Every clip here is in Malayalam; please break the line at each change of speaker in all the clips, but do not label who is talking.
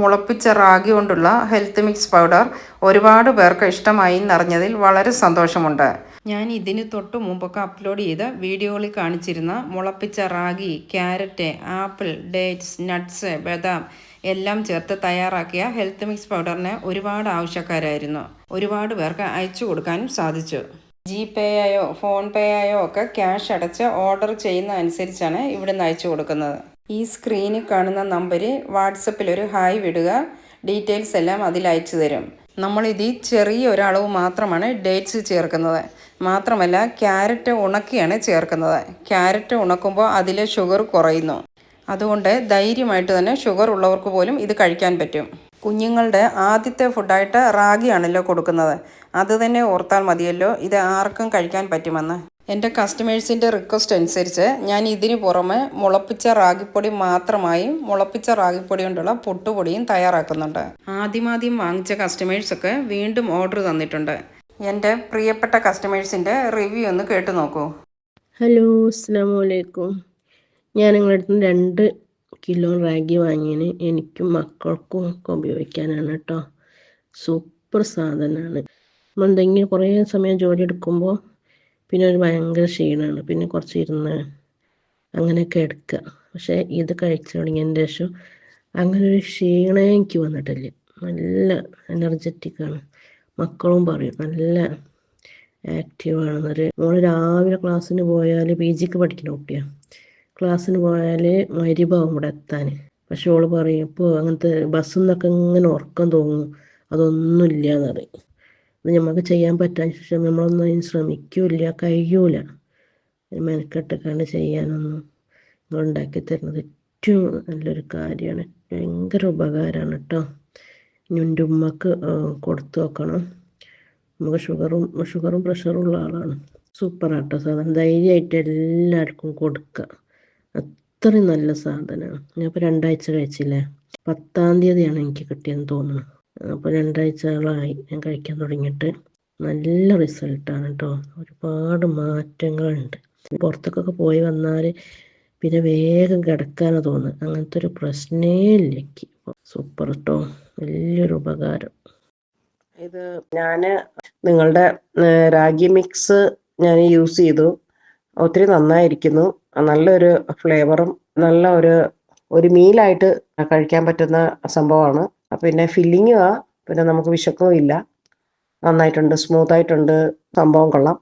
മുളപ്പിച്ച റാഗി കൊണ്ടുള്ള ഹെൽത്ത് മിക്സ് പൗഡർ ഒരുപാട് പേർക്ക് ഇഷ്ടമായി എന്നറിഞ്ഞതിൽ വളരെ സന്തോഷമുണ്ട്. ഞാൻ ഇതിന് തൊട്ട് മുമ്പൊക്കെ അപ്ലോഡ് ചെയ്ത വീഡിയോകളിൽ കാണിച്ചിരുന്ന മുളപ്പിച്ച ragi carrot apple dates nuts ബദാം എല്ലാം ചേർത്ത് തയ്യാറാക്കിയ ഹെൽത്ത് മിക്സ് പൗഡറിന് ഒരുപാട് ആവശ്യക്കാരായിരുന്നു. ഒരുപാട് പേർക്ക് അയച്ചു കൊടുക്കാനും സാധിച്ചു. ജി പേ ആയോ ഫോൺ പേ ആയോ ഒക്കെ ക്യാഷ് അടച്ച് ഓർഡർ ചെയ്യുന്ന അനുസരിച്ചാണ് ഇവിടുന്ന് അയച്ചു കൊടുക്കുന്നത്. ഈ സ്ക്രീനിൽ കാണുന്ന നമ്പര് വാട്സപ്പിൽ ഒരു ഹായ് വിടുക. ഡീറ്റെയിൽസ് എല്ലാം അതിൽ അയച്ചു തരും. നമ്മളിത് ചെറിയ ഒരളവ് മാത്രമാണ് ഡേറ്റ്സ് ചേർക്കുന്നത്. മാത്രമല്ല ക്യാരറ്റ് ഉണക്കിയാണ് ചേർക്കുന്നത്. ക്യാരറ്റ് ഉണക്കുമ്പോൾ അതിലെ ഷുഗർ കുറയുന്നു. അതുകൊണ്ട് ധൈര്യമായിട്ട് തന്നെ ഷുഗർ ഉള്ളവർക്ക് പോലും ഇത് കഴിക്കാൻ പറ്റും. കുഞ്ഞുങ്ങളുടെ ആദ്യത്തെ ഫുഡായിട്ട് റാഗിയാണല്ലോ കൊടുക്കുന്നത്. അത് തന്നെ ഓർത്താൽ മതിയല്ലോ. ഇത് ആർക്കും കഴിക്കാൻ പറ്റുമെന്ന്. എന്റെ കസ്റ്റമേഴ്സിന്റെ റിക്വസ്റ്റ് അനുസരിച്ച് ഞാൻ ഇതിന് പുറമെ മുളപ്പിച്ച റാഗിപ്പൊടി മാത്രമായും മുളപ്പിച്ച റാഗിപ്പൊടി കൊണ്ടുള്ള പൊട്ടുപൊടിയും തയ്യാറാക്കുന്നുണ്ട്. ആദ്യമാദ്യം വാങ്ങിച്ച കസ്റ്റമേഴ്സൊക്കെ വീണ്ടും ഓർഡർ തന്നിട്ടുണ്ട്. എന്റെ പ്രിയപ്പെട്ട കസ്റ്റമേഴ്സിന്റെ റിവ്യൂ ഒന്ന് കേട്ടു നോക്കൂ.
ഹലോ അസ്ലാമലൈക്കും ഞാൻ നിങ്ങളുടെ അടുത്ത് രണ്ട് കിലോ റാഗി വാങ്ങിയതിന് എനിക്കും മക്കൾക്കും ഒക്കെ ഉപയോഗിക്കാനാണ് കേട്ടോ. സൂപ്പർ സാധനമാണ്. നമ്മൾ എന്തെങ്കിലും കുറേ സമയം ജോലി എടുക്കുമ്പോൾ പിന്നെ ഒരു ഭയങ്കര ക്ഷീണമാണ് പിന്നെ കുറച്ച് ഇരുന്ന് അങ്ങനെയൊക്കെ എടുക്കുക. പക്ഷേ ഇത് കഴിച്ചു തുടങ്ങിയതിന് ശേഷം അങ്ങനെ ഒരു ക്ഷീണേ എനിക്ക് വന്നിട്ടില്ല. നല്ല എനർജറ്റിക്കാണ് മക്കളും പറയും നല്ല ആക്റ്റീവാണെന്നൊരു മോൾ രാവിലെ ക്ലാസ്സിന് പോയാൽ പി ജിക്ക് പഠിക്കുന്ന കുട്ടിയാണ് ക്ലാസ്സിന് പോയാൽ മരിഭാവും ഇവിടെ എത്താൻ പക്ഷെ ഓൾ പറയും ഇപ്പോൾ അങ്ങനത്തെ ബസ്സിൽ നിന്നൊക്കെ ഇങ്ങനെ ഉറക്കം തോന്നും അതൊന്നുമില്ല എന്ന് പറയും. അത് നമുക്ക് ചെയ്യാൻ പറ്റാൻ ശേഷം നമ്മളൊന്നും അതിന് ശ്രമിക്കൂല കഴിയൂല. മെനക്കെട്ട് കണ്ട് ചെയ്യാനൊന്നും നിങ്ങൾ ഉണ്ടാക്കി തരുന്നത് ഏറ്റവും നല്ലൊരു കാര്യമാണ്. ഭയങ്കര ഉപകാരമാണ് കേട്ടോ എന്റെ ഉമ്മക്ക് കൊടുത്തു നോക്കണം. നമുക്ക് ഷുഗറും ഷുഗറും പ്രഷറും ഉള്ള ആളാണ്. സൂപ്പർ ആട്ടോ സാധനം. ധൈര്യമായിട്ട് എല്ലാവർക്കും കൊടുക്കുക അത്രയും നല്ല സാധനമാണ് ഞാൻ ഇപ്പോൾ രണ്ടാഴ്ച കഴിച്ചില്ലേ? പത്താം തീയതിയാണ് എനിക്ക് കിട്ടിയെന്ന് തോന്നുന്നു. അപ്പോൾ രണ്ടാഴ്ചകളായി ഞാൻ കഴിക്കാൻ തുടങ്ങിയിട്ട്. നല്ല റിസൾട്ടാണ് കേട്ടോ ഒരുപാട് മാറ്റങ്ങളുണ്ട്. പുറത്തേക്കൊക്കെ പോയി വന്നാൽ പിന്നെ വേഗം കിടക്കാനാണ് തോന്നുന്നു. അങ്ങനത്തെ ഒരു പ്രശ്നേ ഇല്ലെങ്കിൽ സൂപ്പർ കേട്ടോ വലിയൊരു ഉപകാരം.
ഇത് ഞാൻ നിങ്ങളുടെ റാഗി മിക്സ് ഞാൻ യൂസ് ചെയ്തു. ഒത്തിരി നന്നായിരിക്കുന്നു. നല്ലൊരു ഫ്ലേവറും നല്ല ഒരു ഒരു മീലായിട്ട് കഴിക്കാൻ പറ്റുന്ന സംഭവമാണ്. പിന്നെ ഫില്ലിങ്ങും ആ പിന്നെ നമുക്ക് വിശക്കവും ഇല്ല. നന്നായിട്ടുണ്ട് സ്മൂത്ത് ആയിട്ടുണ്ട്. സംഭവം കൊള്ളാം.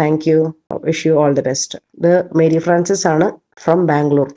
Thank you wish you all the best ഇത് മേരി ഫ്രാൻസിസ് ആണ് ഫ്രം ബാംഗ്ലൂർ